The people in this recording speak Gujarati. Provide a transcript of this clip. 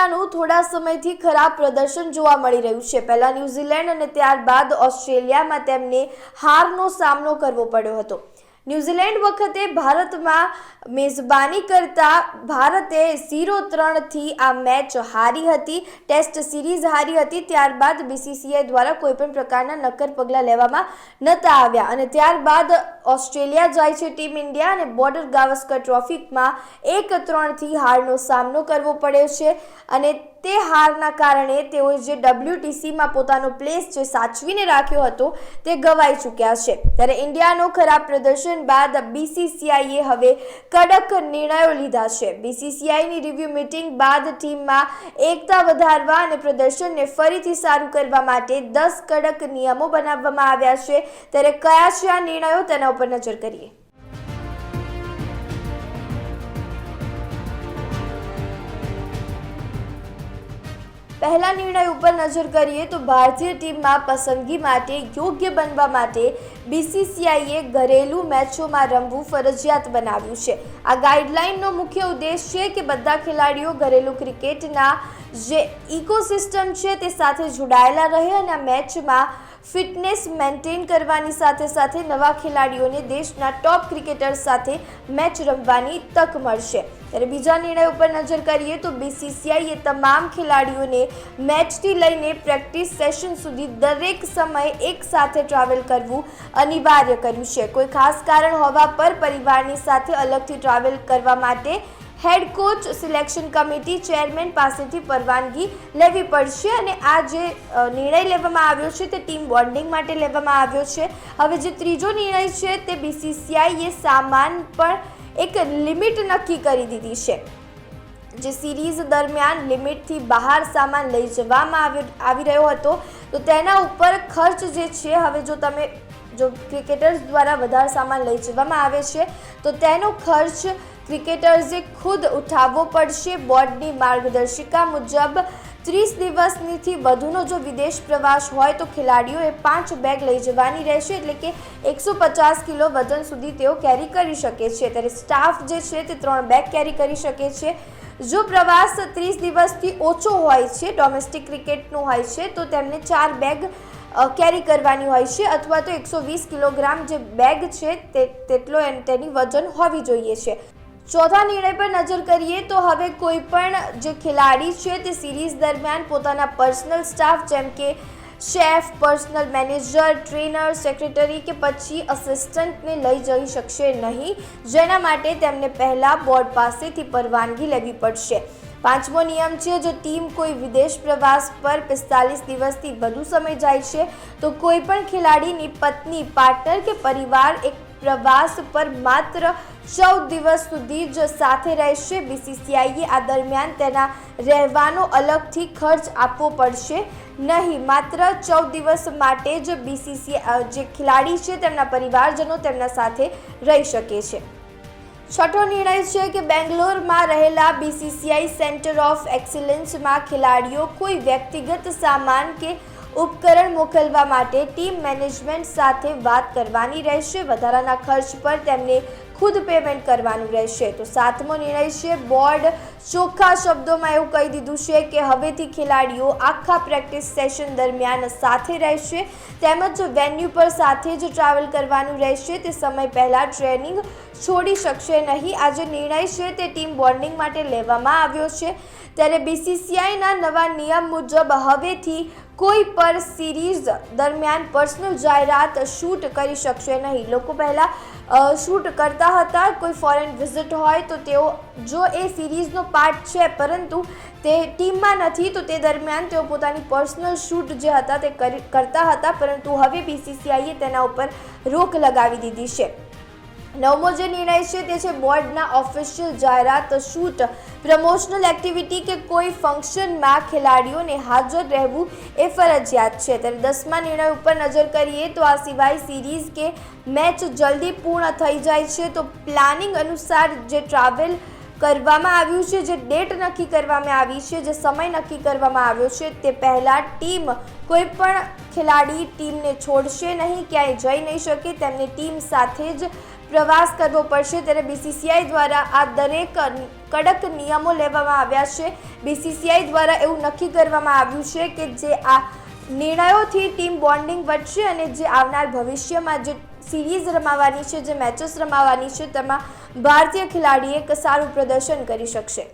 ઇન્ડિયાનું થોડા સમયથી ખરાબ પ્રદર્શન જોવા મળી રહ્યું છે. પહેલા ન્યૂઝીલેન્ડ અને ત્યારબાદ ઓસ્ટ્રેલિયામાં તેમને હારનો સામનો કરવો પડ્યો હતો. ન્યૂઝીલેન્ડ વખતે ભારતમાં મેઝબાની કરતા ભારતે ઝીરો ત્રણથી આ મેચ હારી હતી. ટેસ્ટ સિરીઝ હારી હતી, ત્યારબાદ બીસીસીઆઈ દ્વારા કોઈપણ પ્રકારના નક્કર પગલાં લેવામાં નહોતા આવ્યા અને ત્યારબાદ ઓસ્ટ્રેલિયા જાય છે ટીમ ઇન્ડિયા અને બોર્ડર ગાવસ્કર ટ્રોફીમાં એક ત્રણથી હારનો સામનો કરવો પડ્યો છે અને તે હારના કારણે તેઓ જે ડબ્લ્યુટીસીમાં પોતાનો પ્લેસ જે સાચવીને રાખ્યો હતો તે ગવાઈ ચૂક્યા છે. ત્યારે ઇન્ડિયાનો ખરાબ પ્રદર્શન બાદ બીસીસીઆઈએ હવે કડક નિર્ણયો લીધા છે. બીસીસીઆઈની રિવ્યુ મિટિંગ બાદ ટીમમાં એકતા વધારવા અને પ્રદર્શનને ફરીથી સારું કરવા માટે દસ કડક નિયમો બનાવવામાં આવ્યા છે. ત્યારે કયા છે આ નિર્ણયો તેના ઉપર નજર કરીએ? પહેલા નિર્ણય ઉપર નજર કરીએ તો ભારતીય ટીમમાં પસંદગી માટે યોગ્ય બનવા માટે બીસીસીઆઈએ ઘરેલું મેચોમાં રમવું ફરજિયાત બનાવ્યું છે. આ ગાઈડલાઇનનો મુખ્ય ઉદ્દેશ છે કે બધા ખેલાડીઓ ઘરેલું ક્રિકેટના જે ઇકોસિસ્ટમ છે તે સાથે જોડાયેલા રહે અને આ મેચમાં ફિટનેસ મેન્ટેન કરવાની સાથે સાથે નવા ખેલાડીઓને દેશના ટોપ ક્રિકેટર સાથે મેચ રમવાની તક મળશે. ત્યારે બીજા નિર્ણય ઉપર નજર કરીએ તો બીસીસીઆઈએ તમામ ખેલાડીઓને મેચથી લઈને પ્રેક્ટિસ સેશન સુધી દરેક સમયે એક સાથે ટ્રાવેલ કરવું અનિવાર્ય કર્યું છે. કોઈ ખાસ કારણ હોવા પર પરિવારની સાથે અલગથી ટ્રાવેલ કરવા માટે head coach selection committee chairman પાસેથી પરવાનગી લેવી પડશે અને આ જે નિર્ણય લેવામાં આવ્યો છે તે ટીમ બોન્ડિંગ માટે લેવામાં આવ્યો છે. હવે જે ત્રીજો નિર્ણય છે તે બીસીસીઆઈએ સામાન પણ એક લિમિટ નક્કી કરી દીધી છે, જે સિરીઝ દરમિયાન લિમિટથી બહાર સામાન લઈ જવામાં આવી રહ્યો હતો. તો તેના ઉપર ખર્ચ જે છે, હવે જો તમે, જો ક્રિકેટર્સ દ્વારા વધારે સામાન લઈ જવામાં આવે છે, તો તેનો ખર્ચ ક્રિકેટર્સે ખુદ ઉઠાવવો પડશે બોર્ડની માર્ગદર્શિકા મુજબ. ત્રીસ દિવસનીથી વધુનો જો વિદેશ પ્રવાસ હોય તો ખેલાડીઓએ પાંચ બેગ લઈ જવાની રહેશે, એટલે કે એકસો પચાસ કિલો વજન સુધી તેઓ કેરી કરી શકે છે. ત્યારે સ્ટાફ જે છે તે ત્રણ બેગ કેરી કરી શકે છે. જો પ્રવાસ ત્રીસ દિવસથી ઓછો હોય છે, ડોમેસ્ટિક ક્રિકેટનો હોય છે, તો તેમને ચાર બેગ કેરી કરવાની હોય છે, અથવા તો એકસો વીસ કિલોગ્રામ જે બેગ છે તે, તેટલો તેની વજન હોવી જોઈએ છે. ચોથા નિર્ણય પર નજર કરીએ તો હવે કોઈ પણ જે ખેલાડી છે તે સિરીઝ દરમિયાન પોતાના પર્સનલ સ્ટાફ જેમ કે chef personal manager trainer secretary કે પછી અસિસ્ટન્ટને લઈ જઈ શકશે નહીં. જેના માટે તેમને પહેલાં બોર્ડ પાસેથી પરવાનગી લેવી પડશે. પાંચમો નિયમ છે, જો ટીમ કોઈ વિદેશ પ્રવાસ પર પિસ્તાલીસ દિવસથી વધુ સમય જાય છે, તો કોઈ પણ ખેલાડીની પત્ની પાર્ટનર કે પરિવાર એક પ્રવાસ પર માત્ર ચૌદ દિવસ સુધી જ સાથે રહેશે. બીસીસીઆઈએ આ દરમિયાન તેના રહેવાનો અલગથી ખર્ચ આપવો પડશે. નહીં, માત્ર ચૌદ દિવસ માટે જ બીસીસીઆઈ જે ખેલાડી છે તેમના પરિવારજનો તેમના સાથે રહી શકે છે. છઠ્ઠો નિર્ણય છે કે બેંગ્લોરમાં રહેલા બીસીસીઆઈ સેન્ટર ઓફ એક્સિલન્સમાં ખેલાડીઓ કોઈ વ્યક્તિગત સામાન કે ઉપકરણ મોકલવા માટે ટીમ મેનેજમેન્ટ સાથે વાત કરવાની રહેશે. વધારાના ખર્ચ પર તેમને ખુદ પેમેન્ટ કરવાનું રહેશે. તો સાતમો નિર્ણય છે, બોર્ડ ચોખ્ખા શબ્દોમાં એવું કહી દીધું છે કે હવેથી ખેલાડીઓ આખા પ્રેક્ટિસ સેશન દરમિયાન સાથે રહેશે. તેમજ વેન્યુ પર સાથે જ ટ્રાવેલ કરવાનું રહેશે. તે સમય પહેલાં ટ્રેનિંગ છોડી શકશે નહીં. આ જે નિર્ણય છે, તે ટીમ બોન્ડિંગ માટે લેવામાં આવ્યો છે. ત્યારે બીસીસીઆઈના નવા નિયમ મુજબ હવેથી કોઈ પર સિરીઝ દરમિયાન પર્સનલ જાહેરાત શૂટ કરી શકશે નહીં. લોકો પહેલાં શૂટ કરતા હતા, કોઈ ફોરેન વિઝિટ હોય તો તેઓ, જો એ સિરીઝનો પાર્ટ છે પરંતુ તે ટીમમાં નથી તો તે દરમિયાન તેઓ પોતાની પર્સનલ શૂટ જે હતા તે કરી, કરતા હતા પરંતુ હવે બીસીસીઆઈએ તેના ઉપર રોક લગાવી દીધી છે. નવમો જે નિર્ણય છે તે છે બોર્ડના ઓફિશિયલ જાહેરાત શૂટ. પ્રમોશનલ એક્ટિવિટી કે કોઈ ફંક્શનમાં ખેલાડીઓને હાજર રહેવું એ ફરજિયાત છે. ત્યારે દસમા નિર્ણય ઉપર નજર કરીએ તો આ સિવાય સિરીઝ કે મેચ જલ્દી પૂર્ણ થઈ જાય છે. તો પ્લાનિંગ અનુસાર જે ટ્રાવેલ કરવામાં આવ્યું છે, જે ડેટ નક્કી કરવામાં આવી છે, જે સમય નક્કી કરવામાં આવ્યો છે, તે પહેલાં ટીમ કોઈ પણ ખેલાડી ટીમને છોડશે નહીં, ક્યાંય જઈ નહીં શકે, તેમને ટીમ સાથે જ પ્રવાસ કરવો પડશે ત્યારે બીસીસીઆઈ દ્વારા આ દરેક કડક નિયમો લેવામાં આવ્યા છે. બીસીસીઆઈ દ્વારા એવું નક્કી કરવામાં આવ્યું છે કે જે આ નિર્ણયોથી ટીમ બોન્ડિંગ વધશે અને જે આવનાર ભવિષ્યમાં જે સિરીઝ રમાવાની છે, જે મેચેસ રમાવાની છે, તેમાં ભારતીય ખેલાડી એક સારું પ્રદર્શન કરી શકશે.